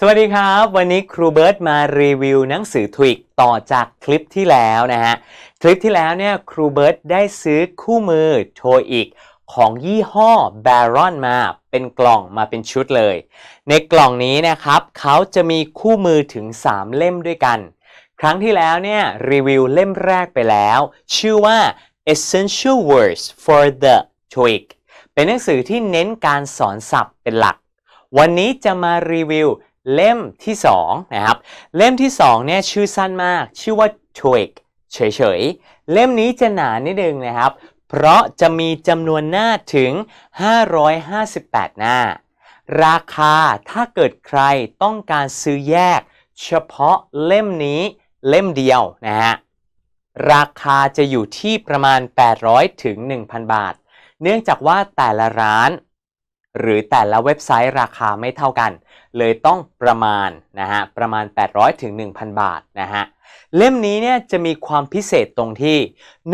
สวัสดีครับ วันนี้ครูเบิร์ตมารีวิวหนังสือทวิกต่อจากคลิปที่แล้วนะฮะ คลิปที่แล้วเนี่ยครูเบิร์ตได้ซื้อคู่มือโทอีกของยี่ห้อ Baron มาเป็นกล่องมาเป็นชุดเลย ในกล่องนี้นะครับเขาจะมีคู่มือถึง 3 เล่มด้วยกัน ครั้งที่แล้วเนี่ยรีวิวเล่มแรกไปแล้ว ชื่อว่า Essential Words for the TOEIC เป็นหนังสือที่เน้นการสอนศัพท์เป็นหลัก วันนี้จะมารีวิว เล่มที่2นะครับ เล่มที่2เนี่ยชื่อสั้นมาก ชื่อว่า TOEIC เฉยๆ เล่มนี้จะหนานิดนึงนะครับ เพราะจะมีจำนวนหน้าถึง 558 หน้า ราคาถ้าเกิดใครต้องการซื้อแยก เฉพาะเล่มนี้เล่มเดียวนะฮะ ราคาจะอยู่ที่ประมาณ 800 ถึง 1,000 บาท เนื่องจากว่าแต่ละร้าน หรือแต่ละเว็บไซต์ราคาไม่เท่ากัน เลยต้องประมาณนะฮะประมาณ 800ถึง1,000 บาทนะฮะเล่มนี้เนี่ยจะมีความพิเศษตรงที่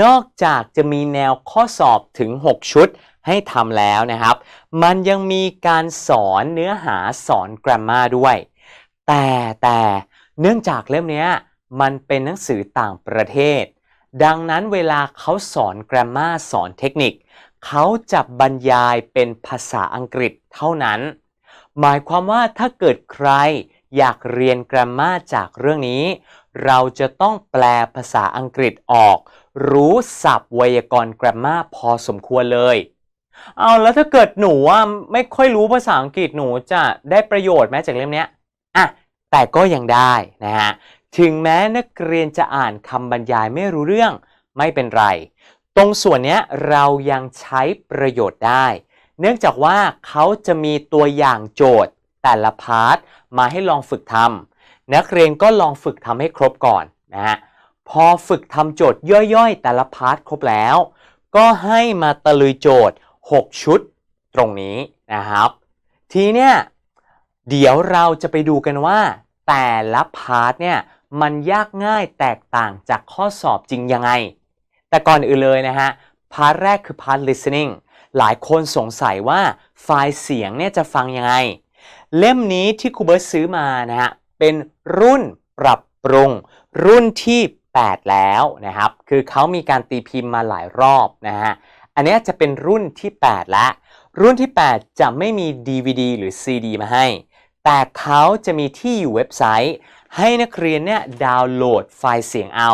นอกจากจะมีแนวข้อสอบถึง 6 ชุดให้ทำแล้วนะครับ มันยังมีการสอนเนื้อหาสอน grammar ด้วย แต่แต่เนื่องจากเล่มนี้มันเป็นหนังสือต่างประเทศ ดังนั้นเวลาเขาสอน grammar สอนเทคนิค เขาจะบรรยายเป็นภาษาอังกฤษเท่านั้น หมายความว่าถ้าเกิดใครอยากเรียน grammar จากเรื่องนี้ เราจะต้องแปลภาษาอังกฤษออก รู้ศัพท์ไวยากรณ์ grammar พอสมควรเลย เอาแล้วถ้าเกิดหนูว่าไม่ค่อยรู้ภาษาอังกฤษหนูจะได้ประโยชน์ไหมจากเล่มนี้อะแต่ก็ยังได้นะฮะ ถึงแม้นักเรียนจะอ่านคำบรรยายไม่รู้เรื่องไม่เป็นไร ตรงส่วนนี้เรายังใช้ประโยชน์ได้ เนื่องจากว่าเขาจะมีตัวอย่างโจทย์แต่ละพาร์ทมาให้ลองฝึกทำนักเรียนก็ลองฝึกทำให้ครบก่อนนะฮะพอฝึกทำโจทย์ย่อยๆ แต่ละพาร์ทครบแล้ว ก็ให้มาตะลุยโจทย์ 6 ชุดตรงนี้นะครับ ทีเนี้ยเดี๋ยวเราจะไปดูกันว่า แต่ละพาร์ทเนี่ยมันยากง่ายแตกต่างจากข้อสอบจริงยังไง แต่ก่อนอื่นเลยนะฮะ พาร์ทแรกคือพาร์ท listening หลายคนสงสัยว่าไฟล์เสียงเนี่ยจะฟังยังไง เล่มนี้ที่ครูเบิร์ตซื้อมานะฮะ เป็นรุ่นปรับปรุง รุ่นที่ 8 แล้วนะครับ คือเขามีการตีพิมพ์มาหลายรอบนะฮะ อันนี้จะเป็นรุ่นที่ 8 แล้ว รุ่นที่ 8 จะไม่มี DVD หรือ CD มาให้ แต่เขาจะมีที่อยู่เว็บไซต์ ให้นักเรียนเนี่ยดาวน์โหลดไฟล์เสียงเอา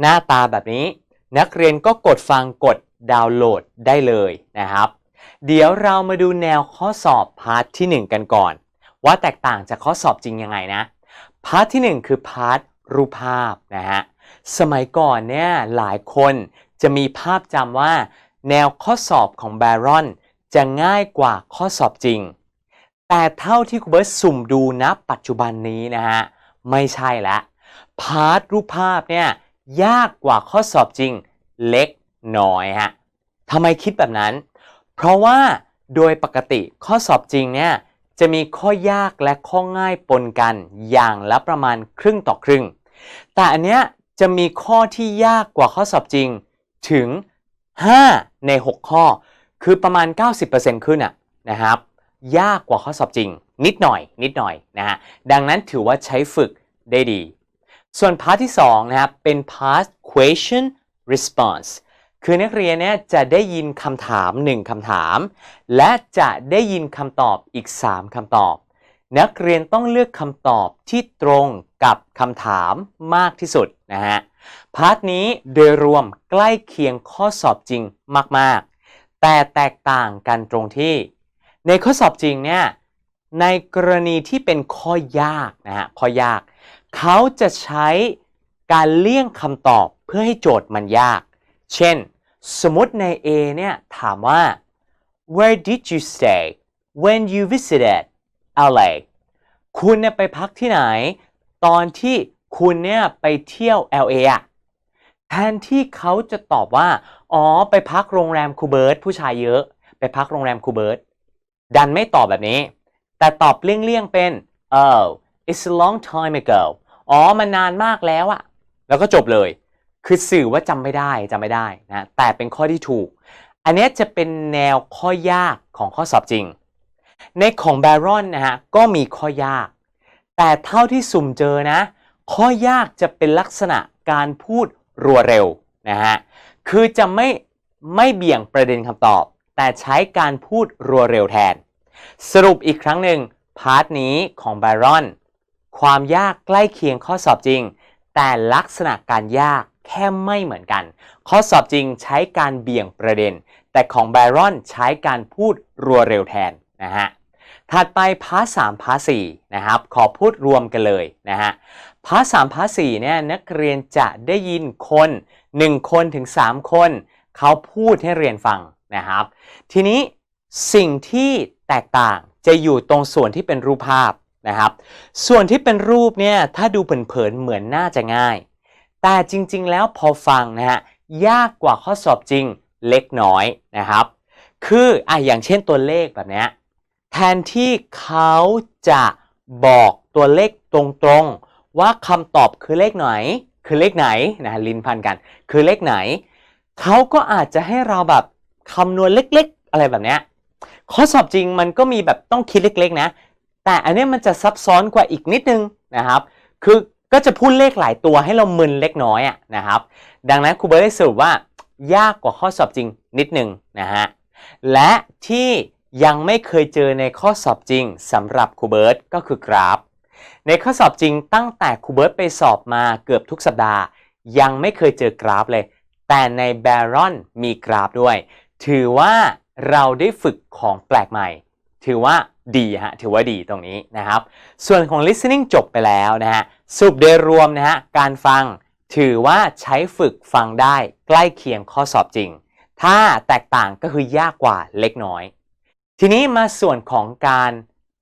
หน้าตาแบบนี้ นักเรียนก็กดฟังกดดาวน์โหลดได้เลยนะครับ เดี๋ยวเรามาดูแนวข้อสอบพาร์ทที่ 1 กันก่อน ว่าแตกต่างจากข้อสอบจริงยังไงนะ พาร์ทที่ 1 คือพาร์ทรูปภาพนะฮะ สมัยก่อนเนี่ยหลายคนจะมีภาพจำว่า แนวข้อสอบของ Baron จะง่ายกว่าข้อสอบจริง แต่เท่าที่ครูเบิร์ตสุ่มดูนะปัจจุบันนี้นะฮะ ไม่ใช่ละพาร์ทรูปภาพเนี่ย ยากกว่าข้อสอบจริงเล็กน้อยฮะทำไมคิดแบบนั้น เพราะว่าโดยปกติข้อสอบจริงเนี่ยจะมีข้อยากและข้อง่ายปนกันอย่างละประมาณครึ่งต่อครึ่ง แต่อันเนี้ยจะมีข้อที่ยากกว่าข้อสอบจริงถึง 5 ใน 6 ข้อ คือประมาณ 90%ขึ้นอะนะครับ ยากกว่าข้อสอบจริง นิดหน่อย นิดหน่อยนะฮะดังนั้นถือว่าใช้ฝึกได้ดี ส่วนพาร์ทที่2นะครับเป็น past question response คือนักเรียนเนี่ยจะได้ยินคำถาม 1คำถาม และจะได้ยินคำตอบอีก 3คำตอบ นักเรียนต้องเลือกคำตอบที่ตรงกับคำถามมากที่สุดนะฮะพาร์ทนี้โดยรวมใกล้เคียงข้อสอบจริงมาก ๆ แต่แตกต่างกันตรงที่ ในข้อสอบจริงเนี่ยในกรณีที่เป็นข้อยากนะฮะข้อยาก เขาจะใช้การเลี่ยงคำตอบเพื่อให้โจทย์มันยาก เช่น สมมติใน A เนี่ยถามว่า Where did you stay when you visited LA คุณเนี่ยไปพักที่ไหน ตอนที่คุณเนี่ยไปเที่ยว LA อะแทนที่เขาจะตอบว่า อ๋อ ไปพักโรงแรมคูเบิร์ตผู้ชายเยอะ ไปพักโรงแรมคูเบิร์ตดันไม่ตอบแบบนี้ แต่ตอบเลี่ยงๆเป็น oh it's a long time ago อ๋อมันนานมากแล้วอะแล้วก็จบเลย คือสื่อว่าจำไม่ได้จำไม่ได้นะแต่เป็นข้อที่ถูก อันนี้จะเป็นแนวข้อยากของข้อสอบจริง ในของ Baron นะฮะก็มีข้อยาก แต่เท่าที่สุ่มเจอนะ ข้อยากจะเป็นลักษณะการพูดรัวเร็วนะฮะคือจะไม่ไม่เบี่ยงประเด็นคำตอบ แต่ใช้การพูดรัวเร็วแทน สรุปอีกครั้งหนึ่งพาร์ทนี้ของไบรอน ความยากใกล้เคียงข้อสอบจริง แต่ลักษณะการยากแค่ไม่เหมือนกัน ข้อสอบจริงใช้การเบี่ยงประเด็น แต่ของไบรอนใช้การพูดรัวเร็วแทนนะฮะถัดไปพาร์ทสามพาร์ทสี่นะครับ ขอพูดรวมกันเลยนะฮะพาร์ทสามพาร์ทสี่เนี่ยนักเรียนจะได้ยินคน 1 คนถึง 3 คน เขาพูดให้เรียนฟังนะครับ ทีนี้สิ่งที่แตกต่างจะอยู่ตรงส่วนที่เป็นรูปภาพ นะครับ ส่วนที่เป็นรูปเนี่ยถ้าดูเผินๆเหมือนน่าจะง่าย แต่จริงๆ แล้วพอฟังนะฮะยากกว่าข้อสอบจริงเล็กน้อยนะครับ คืออะอย่างเช่นตัวเลขแบบนี้แทนที่เขาจะบอกตัวเลขตรงๆ ว่าคำตอบคือเลขไหน คือเลขไหนนะลิ้นพันกัน คือเลขไหน เขาก็อาจจะให้เราแบบคำนวณเล็กๆ อะไรแบบนี้ข้อสอบจริงมันก็มีแบบต้องคิดเล็กๆ นะ แต่อันนี้มันจะซับซ้อนกว่าอีกนิดนึงนะครับ คือก็จะพูดเลขหลายตัวให้เรามึนเล็กน้อยอะนะครับ ดังนั้นครูเบิร์ตได้สรุปว่ายากกว่าข้อสอบจริงนิดนึงนะฮะ และที่ยังไม่เคยเจอในข้อสอบจริงสำหรับครูเบิร์ตก็คือกราฟ ในข้อสอบจริงตั้งแต่ครูเบิร์ตไปสอบมาเกือบทุกสัปดาห์ ยังไม่เคยเจอกราฟเลย แต่ในแบรอนมีกราฟด้วย ถือว่าเราได้ฝึกของแปลกใหม่ ถือว่า ดีฮะถือว่าดีตรงนี้นะครับ ส่วนของ listening จบไปแล้วนะฮะสรุปโดยรวมนะฮะการฟังถือว่าใช้ฝึกฟังได้ใกล้เคียงข้อสอบจริง ถ้าแตกต่างก็คือยากกว่าเล็กน้อย ทีนี้มาส่วนของการ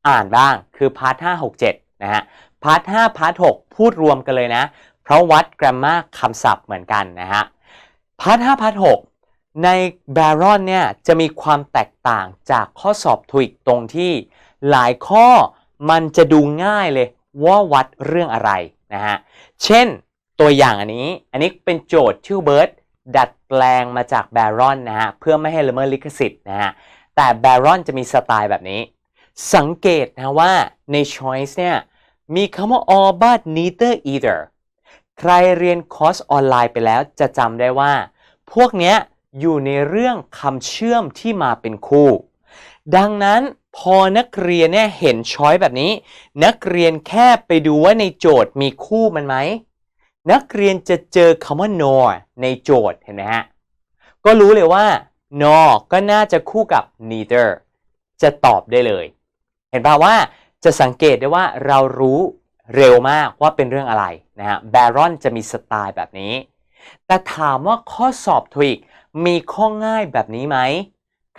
อ่านบ้างคือพาร์ท5 6 7นะฮะพาร์ท5พาร์ท6พูดรวมกันเลยนะ เพราะวัด grammar คำศัพท์เหมือนกันนะฮะพาร์ท5พาร์ท6ใน Baron เนี่ยจะมีความแตกต่างจากข้อสอบทวิกตรงที่ หลายข้อมันจะดูง่ายเลยว่าวัดเรื่องอะไรนะฮะ เช่นตัวอย่างอันนี้ อันนี้เป็นโจทย์ชื่อเบิร์ดดัดแปลงมาจาก Baron นะฮะ เพื่อไม่ให้ละเมิดลิขสิทธิ์นะฮะ แต่ Baron จะมีสไตล์แบบนี้ สังเกตนะว่าใน choice เนี่ย มีคำว่า all but neither either ใครเรียนคอร์สออนไลน์ไปแล้วจะจำได้ว่า พวกเนี้ยอยู่ในเรื่องคำเชื่อมที่มาเป็นคู่ ดังนั้น พอนักเรียนเนี่ยเห็นช้อยแบบนี้ นักเรียนแค่ไปดูว่าในโจทย์มีคู่มันไหม นักเรียนจะเจอคำว่า nor ในโจทย์เห็นไหมฮะ ก็รู้เลยว่า nor ก็น่าจะคู่กับ neither จะตอบได้เลย เห็นป่าว่าจะสังเกตได้ว่าเรารู้เร็วมากว่าเป็นเรื่องอะไรนะฮะ Baron จะมีสไตล์แบบนี้ แต่ถามว่าข้อสอบทวิกมีข้อง่ายแบบนี้ไหม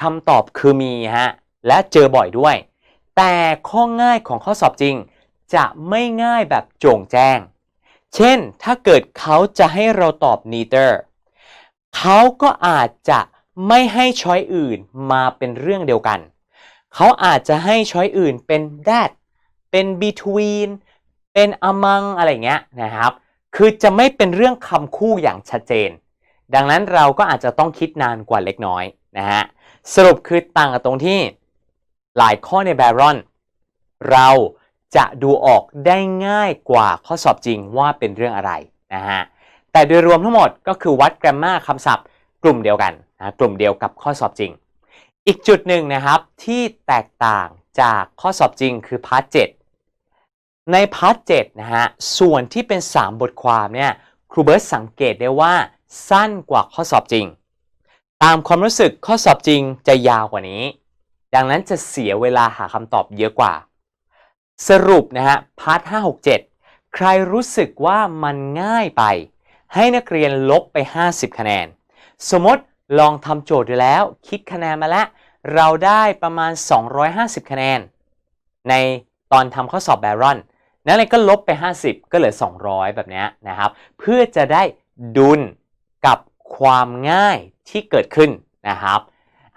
คำตอบคือมีฮะ และเจอบ่อยด้วย แต่ข้อง่ายของข้อสอบจริง จะไม่ง่ายแบบโจ่งแจ้ง เช่น ถ้าเกิดเขาจะให้เราตอบ neither เขาก็อาจจะไม่ให้ช้อยอื่นมาเป็นเรื่องเดียวกัน เขาอาจจะให้ช้อยอื่นเป็น that เป็น between เป็น among อะไรเงี้ยนะครับ คือจะไม่เป็นเรื่องคำคู่อย่างชัดเจน ดังนั้นเราก็อาจจะต้องคิดนานกว่าเล็กน้อยนะฮะ สรุปคือต่างกันตรงที่ หลายข้อใน Baron เราจะดูออกได้ง่ายกว่าข้อสอบจริงว่าเป็นเรื่องอะไรนะฮะแต่โดยรวมทั้งหมดก็คือวัด grammar คำศัพท์กลุ่มเดียวกันนะกลุ่มเดียวกับข้อสอบจริง อีกจุดหนึ่งนะครับที่แตกต่างจากข้อสอบจริงคือพาร์ท7ในพาร์ท7นะฮะส่วนที่เป็น 3 บทความเนี่ยครูเบิร์ตสังเกตได้ว่าสั้นกว่าข้อสอบจริง ตามความรู้สึกข้อสอบจริงจะยาวกว่านี้ ดังนั้นจะเสียเวลาหาคำตอบเยอะกว่า สรุปนะฮะพาร์ท5 6 7 ใครรู้สึกว่ามันง่ายไป ให้นักเรียนลบไป 50 คะแนน สมมติลองทำโจทย์ดูแล้ว คิดคะแนนมาแล้ว เราได้ประมาณ 250 คะแนน ในตอนทำข้อสอบแบรอนนั่นเลยก็ลบไป 50 ก็เหลือ 200 แบบนี้นะครับ เพื่อจะได้ดุลกับความง่ายที่เกิดขึ้นนะครับ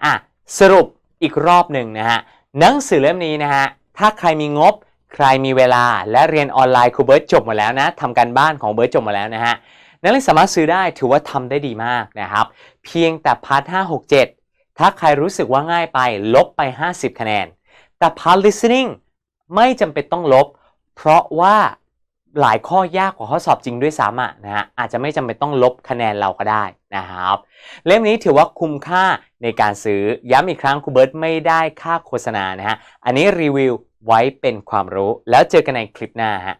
อะสรุป อีกรอบหนึ่งนะฮะหนังสือเล่มนี้นะฮะถ้าใครมีงบใครมีเวลาและเรียนออนไลน์ครูเบิร์ตจบหมดแล้วนะทำการบ้านของเบิร์ตจบหมดแล้วนะฮะนักเรียนสามารถซื้อได้ถือว่าทำได้ดีมากนะครับ เพียงแต่พาร์ท5 6 7ถ้าใครรู้สึกว่าง่ายไปลบไป 50 คะแนน แต่พาร์ท listening ไม่จำเป็นต้องลบ เพราะว่าหลายข้อยากกว่าข้อสอบจริงด้วยซ้ำอะนะฮะอาจจะไม่จำเป็นต้องลบคะแนนเราก็ได้ นะครับ เล่มนี้ถือว่าคุ้มค่าในการซื้อย้ำอีกครั้งครูเบิร์ตไม่ได้ค่าโฆษณานะฮะ อันนี้รีวิวไว้เป็นความรู้แล้วเจอกันในคลิปหน้าฮะ